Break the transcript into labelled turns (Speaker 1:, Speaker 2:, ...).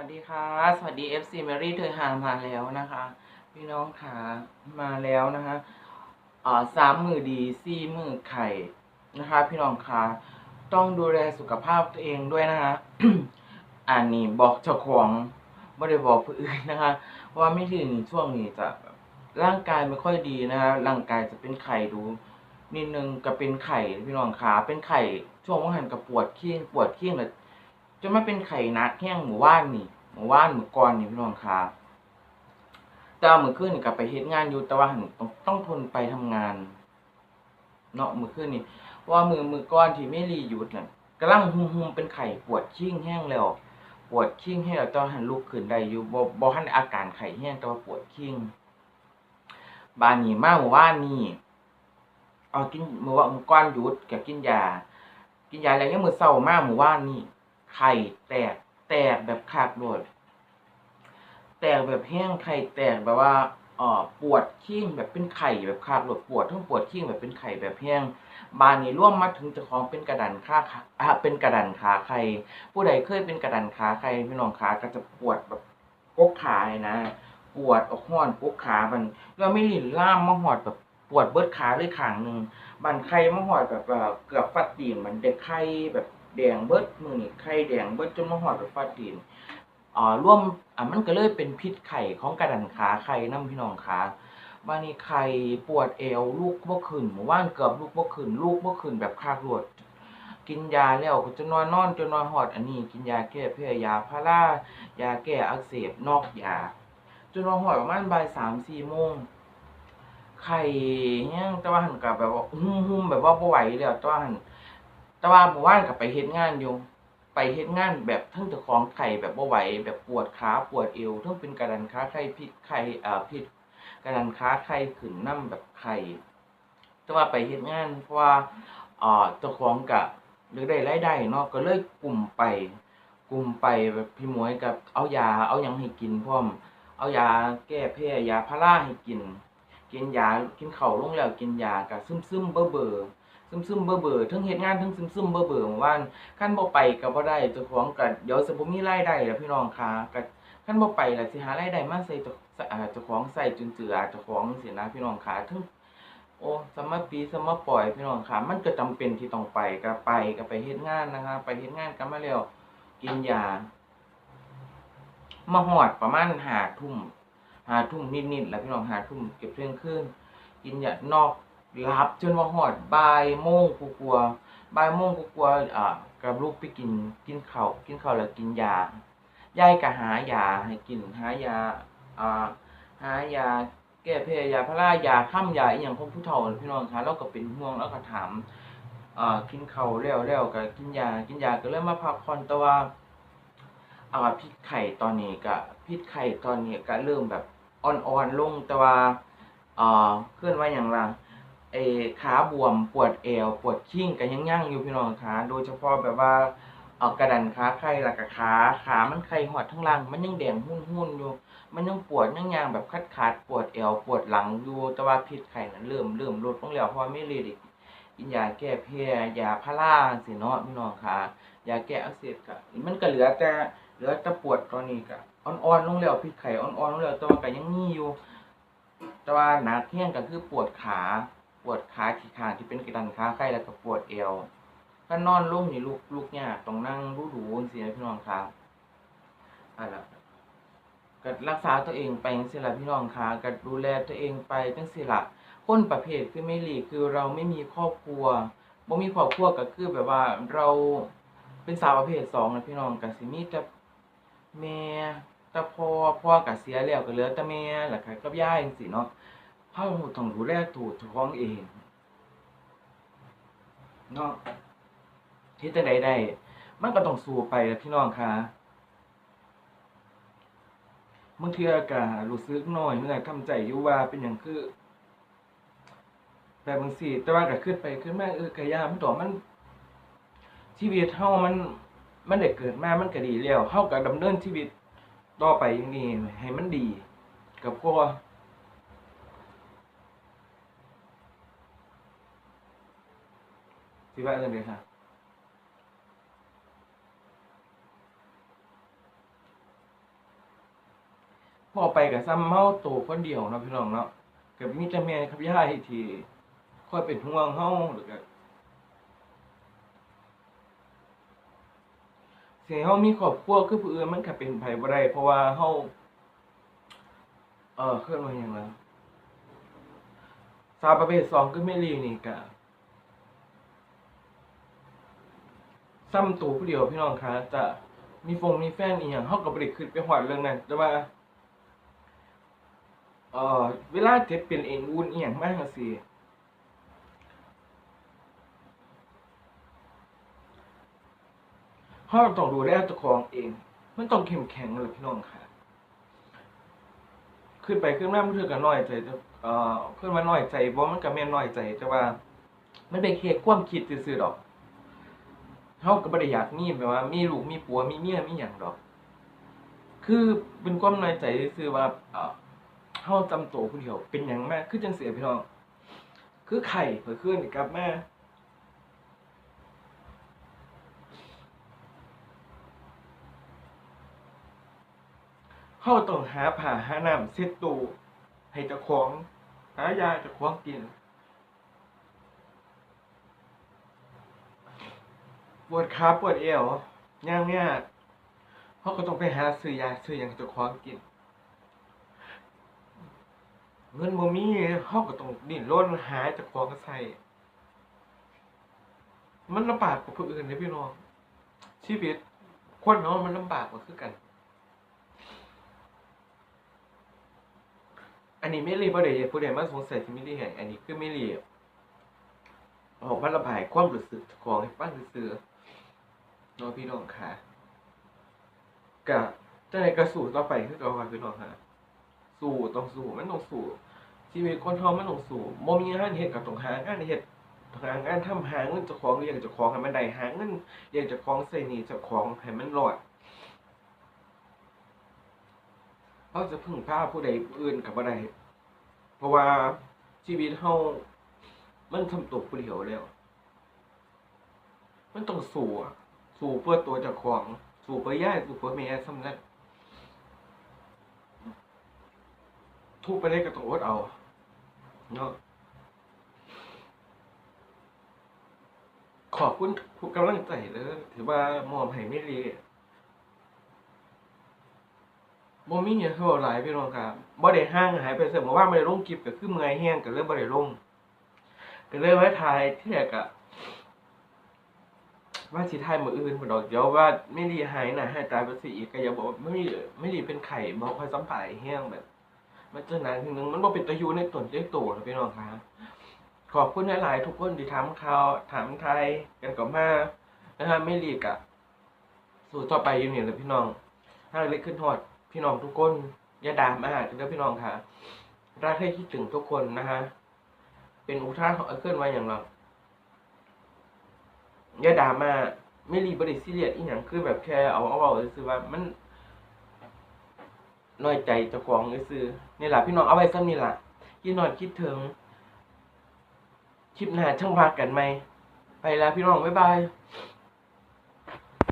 Speaker 1: วัสดีค่ะ สวัสดี FC Mary เธอหามาแล้วนะคะ พี่น้องค่ะมาแล้วนะคะอ่าสามมือดีสี่มือไข่นะคะ พี่น้องค่ะต้องดูแลสุขภาพตัวเองด้วยนะคะอันนี้บอกเจ้าของไม่ได้บอกผู้อื่นนะคะ ว่าไม่ถึงช่วงนี้จะร่างกายไม่ค่อยดีนะคะร่างกายจะเป็นไข่ดูนิดนึงก็เป็นไข่พี่น้องขาเป็นไข่ช่วงว่างหันกับปวดเคี้ยงปวดเคี้ยงเลย จะไม่เป็นไข่นักแห้งหมู่ว่านนี่หมู่ว่านหมู่กรนี่พี่น้องคะแต่ว่ามือขึ้นนี่กับไปเฮ็ดงานอยู่แต่ว่าหนต้องต้องทนไปทำงาน เนาะมือขึ้นนี่ว่ามือมือก้อนที่ไม่รีหยุดน่ะกำลังหุ่มหุมเป็นไข่ปวดชิ่งแห้งแล้ว ปวดชิ่งแห้งแล้วตอนหันลุกขึ้นได้อยู่บ่บ่ทันอาการไข้แห้งแต่ว่าปวดชิ่งบานนี้มาหมู่ว่านนี่เอากินมือว่ามือก้อนหยุดก็กินยา กินยาแล้วยังมือเช้ามากหมู่ว่านนี่ ไข่แตกแตกแบบคักโลดแตกแบบแห้งไข่แตกแบบว่าออปวดขี้งแบบเป็นไข่แบบคักโลดปวดทั้งปวดขี้งแบบเป็นไข่แบบแห้งบานนี้ร่วมมาถึงเจ้าของเป็นกระดันขาอ่าเป็นกระดันขาไข่ผู้ใดเคยเป็นกระดันขาไข่พี่น้องขาก็จะปวดแบบกกขาเลยนะ ปวดออกห้อนกกขามันแล้วไม่หลินล่ามมาหอดแบบปวดเบิดขาเลยขางหนึ่งบันไข่มาหอดแบบเกือบฟัดตีนมันเด็กไข่แบบ แดงเบิดมือนี่ไข่แดงเบิดจนมาหอดไปฟาดดินอ่าร่วมอ่ามันก็เลยเป็นพิษไข่ของกระดันขาไข่น้ำพี่น้องขาบานี่ไข่ปวดเอวลูกบ่ขึ้นหมู่บ้านเกือบลูกบ่ขึ้นลูกบ่ขึ้นแบบคากรวดกินยาแล้วก็จะนอนนอนจนนอนหอดอันนี้ กินยาแก้แพ้ยาพารายาแก้อักเสบนอกยาจนนอนหอดประมาณบ่ายสามสี่โมงไข่แห้งแต่ว่าหันกับแบบว่าหุ่มๆแบบว่าบ่ไหวแล้วแต่ว่าหัน แต่ว่าหมู่บ้านกับไปเฮ็ดงานอยู่ ไปเฮ็ดงานแบบทั้งเจ้าของไข่แบบบ่ไหวแบบปวดขาปวดเอวทั้งเป็นกระดันขาไข้พิษไข้เอ่อพิษกระดันขาไข้ขึ้นน้ำแบบไข้แต่ว่าไปเฮ็ดงาน เพราะว่าเอ่อเจ้าของก็หรือได้รายได้เนาะก็เลยกลุ่มไป กลุ่มไปแบบพี่หมวยกับเอายาเอายังให้กินพร้อม เอายาแก้แพ้ยาพาราให้กิน กินยากินเข้าวลงแล้วกินยาก็ซึมๆเบ้อๆ ซึมซึมเบื่อเบื่อทั้งเฮ็ดงานทั้งซึมซึมเบื่อเบื่อเมื่อวานคันบ่ไปก็บ่ได้เจ้าของก็เดี๋ยวสิบ่มีรายได้ล่ะพี่น้องค่ะก็คันบ่ไปล่ะสิหารายได้มาใส่เจ้าอ่าเจ้าของใส่จุนเจือเจ้าของจังซี่นะพี่น้องค่ะทั้งโอ้สมมาปีสมมาปล่อยพี่น้องค่ะ มันก็จำเป็นที่ต้องไปก็ไปก็ไปเฮ็ดงานนะคะ ไปเฮ็ดงานกลับมาแล้วกินยามาฮอดประมาณ5ทุ่ม5ทุ่มนิดๆแล้วพี่น้อง5ทุ่มเก็บเที่ยงคืนกินยานอก รับจนว่าหอดบ่ายโมงกูกลัวบ่ายโมงกูกลัวอ่ากับลูกไปกินกินข้าวกินข้าวแล้วกินยายายก็หายาให้กินหายาอ่าหายาแก้แพ้ยาพารายาค้ำยาอีหยังของผู้เฒ่าพี่น้องคะเราก็เป็นห่วงแล้วก็ถามอ่ากินข้าวแล้วแล้วก็กินยากินยาก็เลยมมาพักผ่อนแต่ว่าอ่าพิษไข้ตอนนี้ก็พิษไข้ตอนนี้ก็เริ่มแบบอ่อนๆลงแต่ว่าอ่าเคลื่อนไหวอย่างไร เอขาบวมปวดเอวปวดขิ้งกันยังยั่งอยู่พี่น้องขาโดยเฉพาะแบบว่าเออกระดันขาไข้หลักขาขามันไข้หอดทั้งล่างมันยังแดงหุ่นหุ่นอยู่ มันยังปวดยังยางแบบคัดขาดปวดเอวปวดหลังอยู่แต่ว่าพิษไข้นั้นเริ่มเริ่มลดลงแล้วเพราะไม่เลยดกินยาแก้แพ้ยยาพาราสิเนาะพี่น้องขายาแก้อักเสบก็มันก็เหลือแต่เหลือแต่ปวดตอนนี้ก็อ่อนๆลงแล้วพิษไข้อ่อนๆลงแล้วแต่ว่าก็ยังมีอยู่ แต่ว่าหนักแห้งก็คือปวดขา ปวดขาที่ขาที่เป็นกระดันขาไข้แล้วก็ปวดเอวถ้านอนลงนี่ลุกลุกยากต้องนั่งรู้ดูจังซี่นะพี่น้องครับอะล่ะก็รักษาตัวเองไปจังซี่ล่ะพี่น้องค่ะก็ดูแลตัวเองไปจังซี่ล่ะคนประเภทคือไม่หลีคือเราไม่มีครอบครัวบ่มีครอบครัวก็คือแบบว่าเราเป็นสาวประเภท2นะพี่น้องก็สิมีแต่แม่แต่พ่อพ่อก็เสียแล้วก็เหลือแต่แม่แล้วก็กับยายจังซี่เนาะ เฮาต้องดูแลตัวเจ้าของเองเนาะเฮ็ดจั่งใดได้ มันก็ต้องสู้ไปล่ะพี่น้องค่ะบางเทื่อก็รู้สึกน้อยเมื่อยทำใจอยู่ว่าเป็นหยังคือแบบจังซี่แต่ว่าก็คิดไปคิดมาเออก็ยามันตัวมันชีวิตเฮามัน มันได้เกิดมามันก็ดีแล้วเฮาก็ดำเนินชีวิตต่อไปอย่างนี้ให้มันดีกับพวก สิว่าจั่งใดค่ะพอไปกับซ้ำเมาโตคนเดียวเนาะพี่น้องเนาะกับมีแต่แม่ครับย่ายที่คอยเป็นห่วงเฮาหรือก็เสียเฮามีครอบครัวคือผู้อื่นมันก็เป็นไปบ่ได้เพราะว่าเฮาเออเคลื่อนว่าหยังล่ะสาวประเภทสองคือแม่ลีนี่ก็ ซ้ำตัวผู้เดียวพี่น้องคะจะมีฟงมีแฟนอีหยังเฮาก็บ่ได้คิดไปฮอดเรื่องนั้นแต่ว่าเอ่อเวลาเจ็บเป็นเองวุ่นอีหยังมากจังซี่เฮาต้องดูแลเจ้าของเอง มันต้องเข้มแข็งเลยพี่น้องค่ะ ขึ้นไปขึ้นมามันถือก็น้อยใจเอ่อขึ้นมาน้อยใจบ่มันก็แม่นน้อยใจ แต่ว่า มันเป็นแค่ความคิดซื่อๆดอก เฮาก็บ่ได้อยากมีแบบว่า มีลูกมีผัวมีเมียมีหยังดอก คือเป็นความน้อยใจซื่อว่าเอ่อเฮาจำตัวผู้เดียวเป็นหยังมาคือจังเสียพี่น้อง คือไข่เผื่อขึ้นกลับมาเฮาต้องหาผ้าหาน้ำเช็ดตัวให้เจ้าของ หายาเจ้าของกิน ปวดขาปวดเอวย่างยากเฮาก็ต้องไปหาซื้อยาซื้อหยังให้เจ้าของกิน เงินบ่มีเฮาก็ต้องดิ้นรนหาเจากของใช้มันลำบากกว่าผู้อื่นเด้พี่น้องชีวิตคนเนาะมันลำบากกว่าคือกัน อันนี้ไม่รีบ่ได้ผู้ใดมาสงสัยที่ไม่ได้ให้อันนี้คือไม่รีออกมาระบายความรู้สึกของให้ฟังซื่อ เนาะพี่น้องค่ะก็จังได๋ก็สู้ต่อไปคือเก่าค่ะพี่น้องค่ะสู้ต้องสู้มันต้องสู้ชีวิตคนเฮามันต้องสู้บ่มีงานเฮ็ดก็ต้องหางานเฮ็ดหางานทำหาเงินเจ้าของเลี้ยงเจ้าของให้มันได้หาเงินเลี้ยงเจ้าของใช้หนี้เจ้าของให้มันรอดเราจะพึ่งพาผู้ใดอื่นก็บ่ได้เพราะว่าชีวิตเฮามันทำตัวผู้เดียวแล้ว มันต้องสู้ สู้เพื่อตัวเจ้าของ สู้เพื่อยายสู้เพื่อแม่สำนั้นทุกไปได้ก็ต้องอดเอาเนาะขอบคุณทุกกำลังใจเลย ถือว่ามอบให้ไม่รีบ่มีหยังคือเว้าหลายพี่น้องครับบ่ได้ห่างหายไปเสมอว่าบ่ได้ลงคลิปก็คือเมื่อยแฮงก็เลยบ่ได้ลงก็เลยไว้ถ่ายที่แรกอะ ว่าสิถ่ายมืออื่นบ่ดอกเดี๋ยวว่าไม่รีหายหน้าหายตายไปสิอีกก็อย่าบอกว่าไม่ไม่รีเป็นไข้บ่ค่อยสัมผัสแฮงแบบ มันเจอหนังทีนึงมันบ่เป็นตะยูในตนได้โตนะพี่น้องครับขอบคุณหลายๆทุกคนที่ถามข่าวถามไทยกันก็มานะครับไม่รีกอะสู่ต่อไปอยู่นี่แหละพี่น้องถ้าเล็กขึ้นฮอดพี่น้องทุกคนอย่าด่ามาหาเด้อพี่น้องค่ะรักให้คิดถึงทุกคนนะฮะเป็นอุทาหรณ์เคลื่อนไหวอย่างเรา อย่าด่ามาไม่รีบริซีเรียสอีหยังคือแบบแค่เอาเอาเอาซื้อว่ามันน้อยใจเจ้าของซื้อเนี่แหละพี่น้องเอาไว้ซ้ำนี่ล่ะคิดนอนคิดถึงคลิปหน้าช่างพากันไหมไปแล้วพี่น้องบ๊ายบาย